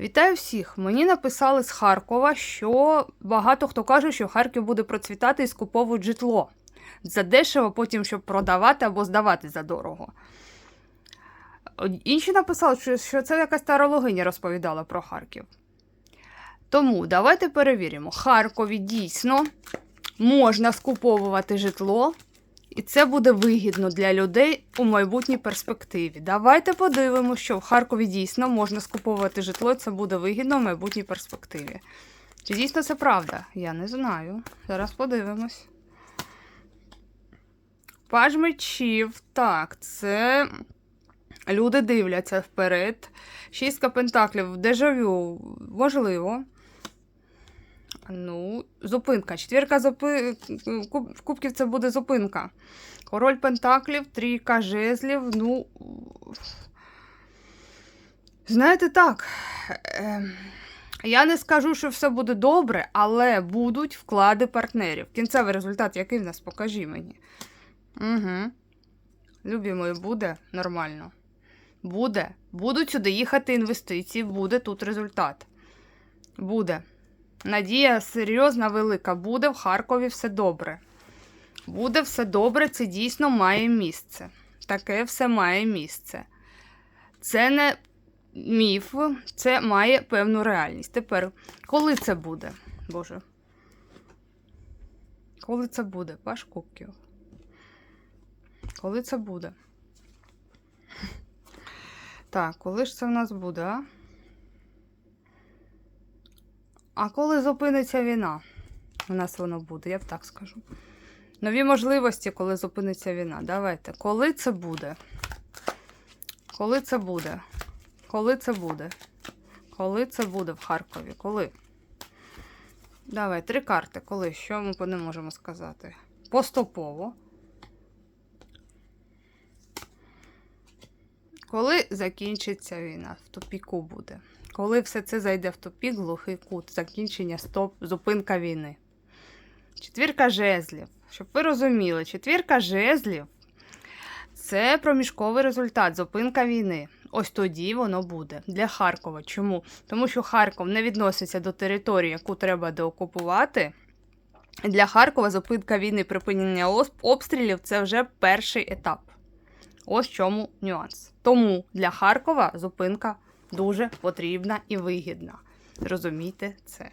Вітаю всіх! Мені написали з Харкова, що багато хто каже, що Харків буде процвітати і скуповують житло за дешево, потім щоб продавати або здавати за дорого. Інші написали, що, це якась тарологиня розповідала про Харків. Тому давайте перевіримо: Харкові дійсно можна скуповувати житло, і це буде вигідно для людей у майбутній перспективі. Давайте подивимося, що в Харкові дійсно можна скуповувати житло, і це буде вигідно в майбутній перспективі. Чи дійсно це правда? Я не знаю. Зараз подивимось. Паж мечів. Так, це люди дивляться вперед. Шістка пентаклів, дежавю, можливо. Ну, зупинка. Четвірка зупи... кубків це буде зупинка. Король Пентаклів, трійка жезлів. Ну. Знаєте так. Е, я не скажу, що все буде добре, але будуть вклади партнерів. Кінцевий результат, який в нас, покажи мені. Угу. Любі мої, буде нормально. Буде. Будуть сюди їхати інвестиції, буде тут результат. Буде. Надія серйозна, велика. Буде в Харкові все добре. Буде все добре, це дійсно має місце. Таке все має місце. Це не міф, це має певну реальність. Тепер, коли це буде? Боже. Коли це буде? Паш кубків. Коли це буде? Так, коли ж це в нас буде, а? А коли зупиниться війна? У нас воно буде, я б так скажу. Нові можливості, коли зупиниться війна. Давайте. Коли це буде? Коли це буде? Коли це буде? Коли це буде в Харкові? Коли? Давай, три карти. Коли? Що ми ним можемо сказати? Поступово. Коли закінчиться війна? В тупіку буде. Коли все це зайде в тупік, глухий кут, закінчення, стоп, зупинка війни. Четвірка жезлів. Щоб ви розуміли, четвірка жезлів це проміжковий результат, зупинка війни. Ось тоді воно буде для Харкова. Чому? Тому що Харков не відноситься до території, яку треба деокупувати. Для Харкова зупинка війни, припинення обстрілів це вже перший етап. Ось чому нюанс. Тому для Харкова зупинка дуже потрібна і вигідна. Розумійте це.